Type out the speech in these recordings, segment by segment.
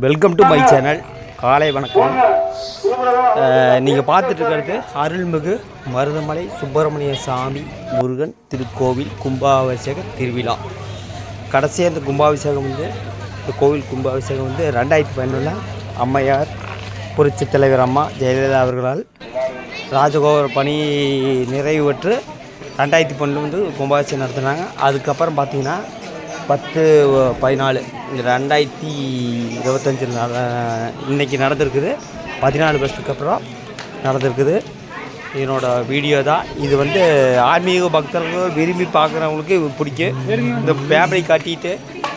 Welcome to my channel காலை வணக்கம். நீங்கள் பார்த்துட்டு அருள்மிகு மருதமலை சுப்பிரமணிய சாமி முருகன் திருக்கோவில் கும்பாபிஷேக திருவிழா. கடைசியாக இந்த கும்பாபிஷேகம் வந்து இந்த கோவில் கும்பாபிஷேகம் வந்து ரெண்டாயிரத்தி பதினொன்றில் அம்மையார் புரட்சி தலைவர் அம்மா ஜெயலலிதா அவர்களால் ராஜகோபுர பணி நிறைவு பெற்று ரெண்டாயிரத்தி பன்னெண்டு வந்து கும்பாபிஷேகம் நடத்துனாங்க. அதுக்கப்புறம் பார்த்தீங்கன்னா பத்து பதினாலு. இந்த ரெண்டாயிரத்தி இருபத்தஞ்சி இன்றைக்கி இன்னைக்கு நடந்திருக்குது. பதினாலு வருஷத்துக்கு அப்புறம் நடந்திருக்குது. என்னோடய வீடியோ தான். இது வந்து ஆன்மீக பக்தர்கள் விரும்பி பார்க்குறவங்களுக்கு பிடிக்கும். இந்த ஃபேமிலி காட்டிட்டு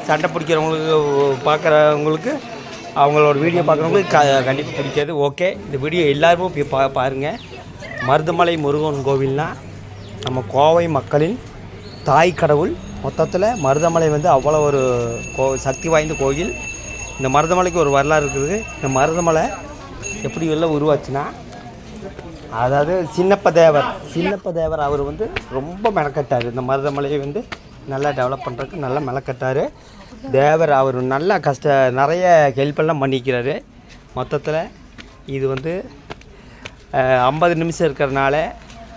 சண்டை பிடிக்கிறவங்களுக்கு பார்க்குறவங்களுக்கு அவங்களோட வீடியோ பார்க்குறவங்களுக்கு க கண்டிப்பாக பிடிக்காது. ஓகே இந்த வீடியோ எல்லாருமே போய் பா பாருங்கள் மருதமலை முருகன் கோவில்னால் நம்ம கோவை மக்களின் தாய் கடவுள் மொத்தத்தில் மருதமலை வந்து அவ்வளோ ஒரு கோ சக்தி வாய்ந்த கோயில். இந்த மருதமலைக்கு ஒரு வரலாறு இருக்குது. இந்த மருதமலை எப்படி எல்லாம் உருவாச்சுன்னா அதாவது சின்னப்ப தேவர் சின்னப்ப தேவர் அவர் வந்து ரொம்ப மெனக்கட்டார். இந்த மருதமலையை வந்து நல்லா டெவலப் பண்ணுறதுக்கு நல்லா மெனக்கட்டார். தேவர் அவர் நல்லா கஷ்ட நிறைய ஹெல்ப் எல்லாம் பண்ணிக்கிறாரு. மொத்தத்தில் இது வந்து ஐம்பது நிமிஷம் இருக்கிறனால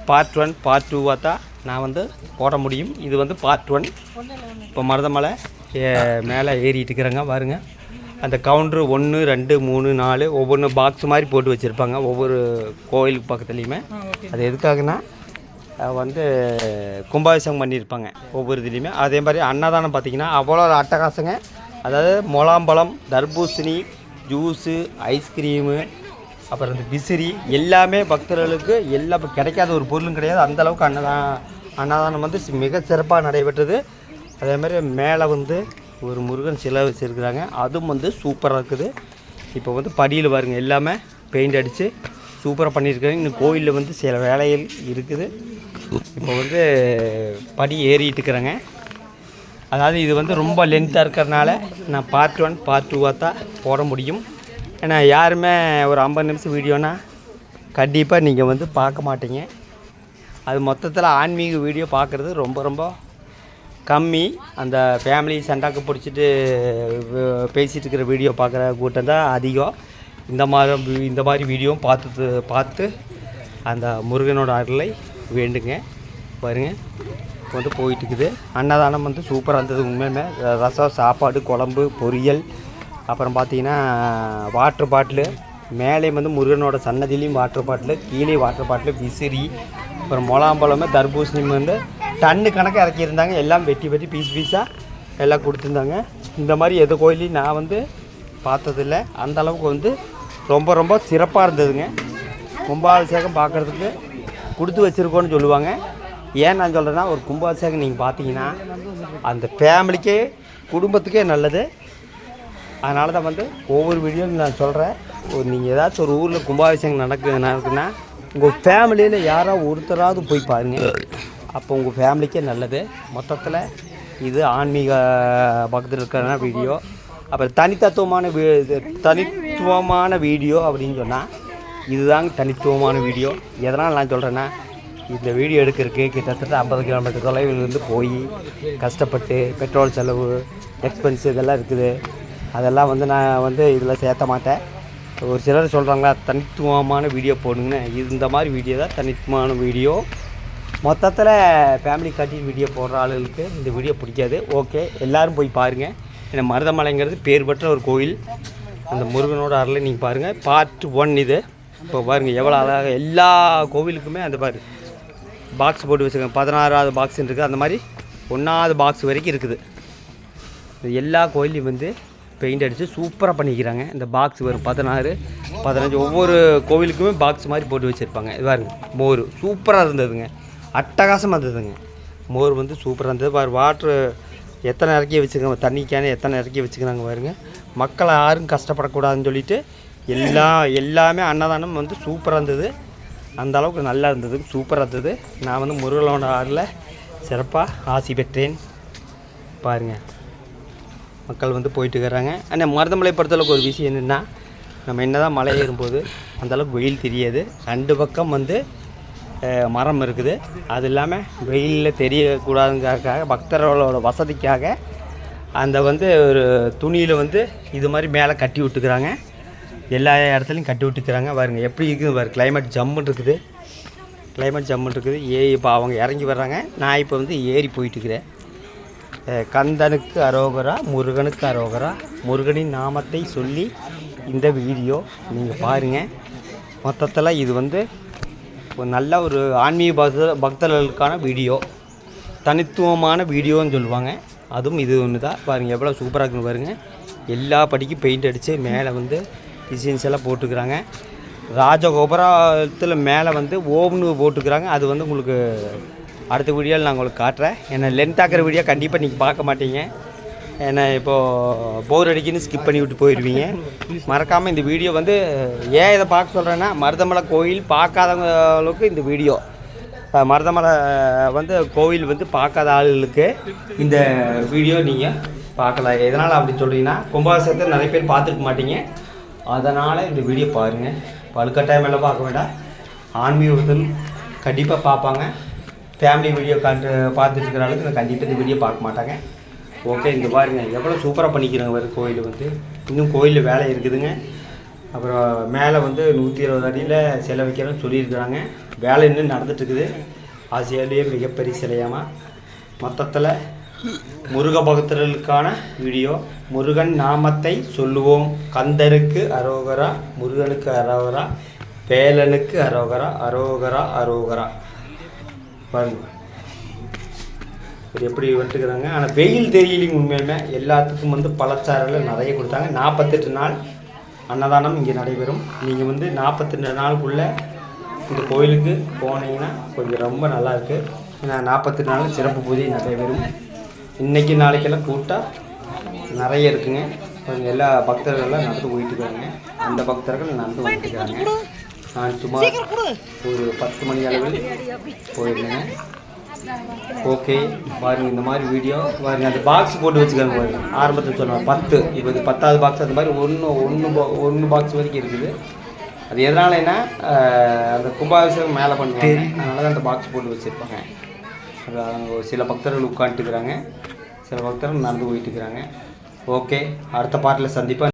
பார்ட் ஒன் பார்ட் டூவாக தான் நான் வந்து போட முடியும். இது வந்து பார்ட் ஒன் இப்போ மருதமலை ஏ- மேலே ஏறிட்டு இருக்கிறேங்க பாருங்க. அந்த கவுண்ட்ரு ஒன்று ரெண்டு மூணு நாலு ஒவ்வொன்று பாக்ஸ் மாதிரி போட்டு வச்சுருப்பாங்க. ஒவ்வொரு கோயிலுக்கு பக்கத்துலேயுமே. அது எதுக்காகனா வந்து கும்பாபிஷேகம் பண்ணியிருப்பாங்க ஒவ்வொரு இதுலேயுமே. அதே மாதிரி அன்னதானம் பார்த்திங்கன்னா அவ்வளோ அட்டகாசங்க. அதாவது முலாம்பழம் தர்பூசணி ஜூஸு ஐஸ்கிரீமு அப்புறம் இந்த விசிறி எல்லாமே பக்தர்களுக்கு எல்லா கிடைக்காத ஒரு பொருளும் கிடையாது. அந்தளவுக்கு அன்னதான் அன்னதானம் அன்னதானம் வந்து மிக சிறப்பாக நடைபெற்றது. அதே மாதிரி மேலே வந்து ஒரு முருகன் சிலை வச்சுருக்குறாங்க. அதுவும் வந்து சூப்பராக இருக்குது. இப்போ வந்து படியில் பாருங்கள் எல்லாமே பெயிண்ட் அடித்து சூப்பராக பண்ணியிருக்காங்க. இன்னும் கோயிலில் வந்து சில வேலைகள் இருக்குது. இப்போ வந்து படி ஏறிட்டு இருக்கிறாங்க. அதாவது இது வந்து ரொம்ப லென்த்தாக இருக்கிறனால நான் பார்ட் ஒன் பார்ட் டூவாக தான் போட முடியும். ஏன்னா யாருமே ஒரு ஐம்பது நிமிஷம் வீடியோனா கண்டிப்பாக நீங்கள் வந்து பார்க்க மாட்டீங்க. அது மொத்தத்தில் ஆன்மீக வீடியோ பார்க்குறது ரொம்ப ரொம்ப கம்மி. அந்த ஃபேமிலி சண்டாக்கு பிடிச்சிட்டு பேசிகிட்டு இருக்கிற வீடியோ பார்க்குற கூட்டம் தான் அதிகம். இந்த மாதிரி இந்த மாதிரி வீடியோவும் பார்த்து பார்த்து அந்த முருகனோட அருளை வேண்டுங்க. பாருங்க இப்போ வந்து போயிட்டுருக்குது அன்னதானம் வந்து சூப்பராக இருந்தது உண்மையுமே ரசம் சாப்பாடு குழம்பு பொரியல் அப்புறம் பார்த்தீங்கன்னா வாட்டர் பாட்டிலு மேலே வந்து முருகனோட சன்னதிலையும் வாட்டர் பாட்டிலு கீழே வாட்டர் பாட்டிலு விசிறி அப்புறம் முலாம்பழமே தர்பூசணி வந்து டன்னு கணக்கு இறக்கியிருந்தாங்க. எல்லாம் வெட்டி வெட்டி பீஸ் பீஸாக எல்லாம் கொடுத்துருந்தாங்க. இந்த மாதிரி எந்த கோயிலையும் நான் வந்து பார்த்ததில்ல. அந்த அளவுக்கு வந்து ரொம்ப ரொம்ப சிறப்பாக இருந்ததுங்க. கும்பாபிஷேகம் பார்க்குறதுக்கு கொடுத்து வச்சுருக்கோன்னு சொல்லுவாங்க. ஏன் நான் சொல்கிறேன்னா ஒரு கும்பாபிஷேகம் நீங்கள் பார்த்தீங்கன்னா அந்த ஃபேமிலிக்கே குடும்பத்துக்கே நல்லது. அதனால தான் வந்து ஒவ்வொரு வீடியோவும் நான் சொல்கிறேன் ஒரு நீங்கள் ஏதாச்சும் ஒரு ஊரில் கும்பாபிஷேகம் நடக்கு நடக்குன்னா உங்கள் ஃபேமிலியில் யாராவது ஒருத்தராவது போய் பாருங்கள் அப்போ உங்கள் ஃபேமிலிக்கே நல்லது. மொத்தத்தில் இது ஆன்மீக பக்கத்தில் இருக்கிற வீடியோ. அப்புறம் தனித்தத்துவமான வீ தனித்துவமான வீடியோ அப்படின்னு சொன்னால் இதுதாங்க தனித்துவமான வீடியோ. எதனால் நான் சொல்கிறேன்னா இந்த வீடியோ எடுக்கிறதுக்கு கிட்டத்தட்ட ஐம்பது கிலோமீட்டர் தொலைவில் இருந்து போய் கஷ்டப்பட்டு பெட்ரோல் செலவு எக்ஸ்பென்ஸ் இதெல்லாம் இருக்குது. அதெல்லாம் வந்து நான் வந்து இதில் சேர்த்த மாட்டேன். ஒரு சிலர் சொல்கிறாங்களா தனித்துவமான வீடியோ போடுங்கன்னு. இந்த மாதிரி வீடியோ தான் தனித்துவமான வீடியோ மொத்தத்தில் ஃபேமிலி காட்டி வீடியோ போடுற ஆளுகளுக்கு இந்த வீடியோ பிடிக்காது. ஓகே எல்லோரும் போய் பாருங்கள் ஏன்னா மருதமலைங்கிறது பேர் பெற்ற ஒரு கோயில். அந்த முருகனோட அருளை நீங்கள் பாருங்கள் பார்ட் ஒன் இது. இப்போ பாருங்கள் எவ்வளோ அழகாக எல்லா கோவிலுக்குமே அந்த பாரு பாக்ஸ் போட்டு வச்சுருக்கேன் பதினாறாவது பாக்ஸ் இருக்குது அந்த மாதிரி ஒன்றாவது பாக்ஸ் வரைக்கும் இருக்குது. எல்லா கோயிலையும் வந்து பெயிண்ட் அடித்து சூப்பராக பண்ணிக்கிறாங்க. இந்த பாக்ஸ் வரும். பதினாறு பதினஞ்சு ஒவ்வொரு கோவிலுக்குமே பாக்ஸ் மாதிரி போட்டு வச்சுருப்பாங்க. இது பாருங்க மோர். சூப்பராக இருந்ததுங்க. அட்டகாசமாக இருந்ததுங்க. மோர் வந்து சூப்பராக இருந்தது. பாரு வாட்ரு எத்தனை இறக்கி வச்சுருக்காங்க தண்ணி கேனு எத்தனை இறக்கி வச்சுக்கிறாங்க பாருங்க. மக்களை யாரும் கஷ்டப்படக்கூடாதுன்னு சொல்லிட்டு எல்லா எல்லாமே அன்னதானம் வந்து சூப்பராக இருந்தது. அந்த அளவுக்கு நல்லா இருந்தது. சூப்பராக இருந்தது. நான் வந்து முருகனோட ஆறில் சிறப்பாக ஆசி பெற்றேன். பாருங்கள் மக்கள் வந்து போயிட்டுருக்கிறாங்க. ஆனால் மருதமலை பொறுத்தளவுக்கு ஒரு விஷயம் என்னென்னா நம்ம என்ன தான் மலை ஏறும்போது அந்தளவுக்கு வெயில் தெரியாது. ரெண்டு பக்கம் வந்து மரம் இருக்குது. அது இல்லாமல் வெயிலில் தெரியக்கூடாதுங்கிறதுக்காக பக்தர்களோட வசதிக்காக அந்த வந்து ஒரு துணியில் வந்து இது மாதிரி மேலே கட்டி விட்டுக்கிறாங்க. எல்லா இடத்துலையும் கட்டி விட்டுக்கிறாங்க. பாருங்க எப்படி இருக்குது பாரு கிளைமேட் ஜம்முன்னு இருக்குது. கிளைமேட் ஜம்முன்னு இருக்குது. ஏ இப்போ அவங்க இறங்கி வர்றாங்க. நான் இப்போ வந்து ஏறி போயிட்டுருக்கிறேன். கந்தனுக்கு அரோகரா முருகனுக்கு அரோகரா. முருகனின் நாமத்தை சொல்லி இந்த வீடியோ நீங்கள் பாருங்கள் மொத்தத்தில் இது வந்து ஒரு நல்ல ஒரு ஆன்மீக பக்த பக்தர்களுக்கான வீடியோ. தனித்துவமான வீடியோன்னு சொல்லுவாங்க. அதுவும் இது ஒன்று தான் பாருங்கள் எவ்வளோ சூப்பராக இருக்குன்னு பாருங்கள் எல்லா படிக்கும் பெயிண்ட் அடித்து மேலே வந்து டிசைன்ஸ் எல்லாம் போட்டுக்கிறாங்க. ராஜகோபுரத்தில் மேலே வந்து ஓவனு போட்டுக்கிறாங்க. அது வந்து உங்களுக்கு அடுத்த வீடியோவில் நான் உங்களுக்கு காட்டுறேன். ஏன்னா லென்த் ஆக்கிற வீடியோ கண்டிப்பாக நீங்கள் பார்க்க மாட்டீங்க. ஏன்னா இப்போது போர் அடிக்குன்னு ஸ்கிப் பண்ணி விட்டு போயிடுவீங்க மறக்காமல் இந்த வீடியோ வந்து ஏன் இதை பார்க்க சொல்கிறேன்னா மருதமலை கோயில் பார்க்காதவங்களுக்கு இந்த வீடியோ. மருதமலை வந்து கோவில் வந்து பார்க்காத ஆளுகளுக்கு இந்த வீடியோ நீங்கள் பார்க்கலாம். எதனால் அப்படி சொல்கிறீங்கன்னா கும்பாபிஷேகத்தை நிறைய பேர் பார்த்துருக்க மாட்டீங்க. அதனால் இந்த வீடியோ பாருங்கள் பழுக்கட்டாயம் எல்லாம் பார்க்க வேண்டாம். ஆன்மீகத்தில் கண்டிப்பாக பார்ப்பாங்க. ஃபேமிலி வீடியோ காட்டு பார்த்துட்டு அளவுக்கு நான் கண்டிப்பாக இந்த வீடியோ பார்க்க மாட்டாங்க. ஓகே இங்கே பாருங்க. எவ்வளோ சூப்பராக பண்ணிக்கிறாங்க வேறு கோயில் வந்து. இன்னும் கோயிலில் வேலை இருக்குதுங்க. அப்புறம் மேலே வந்து நூற்றி இருபது அடியில் சிலை வைக்கிறோன்னு சொல்லியிருக்கிறாங்க. வேலை இன்னும் நடந்துட்டுருக்குது. ஆசியாவிலேயே மிகப்பெரிய சிலையாமா. மொத்தத்தில் முருக பக்தர்களுக்கான வீடியோ முருகன் நாமத்தை சொல்லுவோம். கந்தருக்கு அரோகரா முருகனுக்கு அரோகரா வேலனுக்கு அரோகரா அரோகரா அரோகரா. பாருங்க. இது எப்படி வந்துட்டுக்கிறாங்க ஆனால் வெயில் தெரியலைங்க உண்மையுமே எல்லாத்துக்கும் வந்து பழச்சாறில் நிறைய கொடுத்தாங்க. நாற்பத்தெட்டு நாள் அன்னதானம் இங்கே நடைபெறும். நீங்கள் வந்து நாற்பத்தெட்டு நாளுக்குள்ளே இந்த கோயிலுக்கு போனீங்கன்னா கொஞ்சம் ரொம்ப நல்லாயிருக்கு ஏன்னா நாற்பத்தெட்டு நாள் சிறப்பு பூஜை நடைபெறும். இன்னைக்கு நாளைக்கெல்லாம் கூட்டம் நிறைய இருக்குங்க. கொஞ்சம் எல்லா பக்தர்கள்லாம் நடந்து போயிட்டு இருக்காங்க. அந்த பக்தர்கள் நடந்து போயிட்டு இருக்காங்க. நான் சுமார் ஒரு பத்து மணி அளவில் போயிருந்தேங்க ஓகே பாருங்க இந்த மாதிரி வீடியோ பாருங்க அந்த பாக்ஸ் போட்டு வச்சுக்காங்க பாருங்க. ஆரம்பத்தில் சொன்னாங்க பத்து இப்போ இது பத்தாவது பாக்ஸ் அந்த மாதிரி ஒன்று ஒன்று ஒன்று பாக்ஸ் வரைக்கும் இருக்குது. அது எதனாலன்னா ஆஹ், அந்த கும்பாபிஷேகம் மேலே பண்ணுவாங்க. அதனால தான் அந்த பாக்ஸ் போட்டு வச்சுருப்பாங்க. சில பக்தர்கள் உட்காந்துட்டுருக்குறாங்க சில பக்தர்கள் நடந்து போயிட்டு இருக்கிறாங்க ஓகே அடுத்த பாட்டில் சந்திப்பா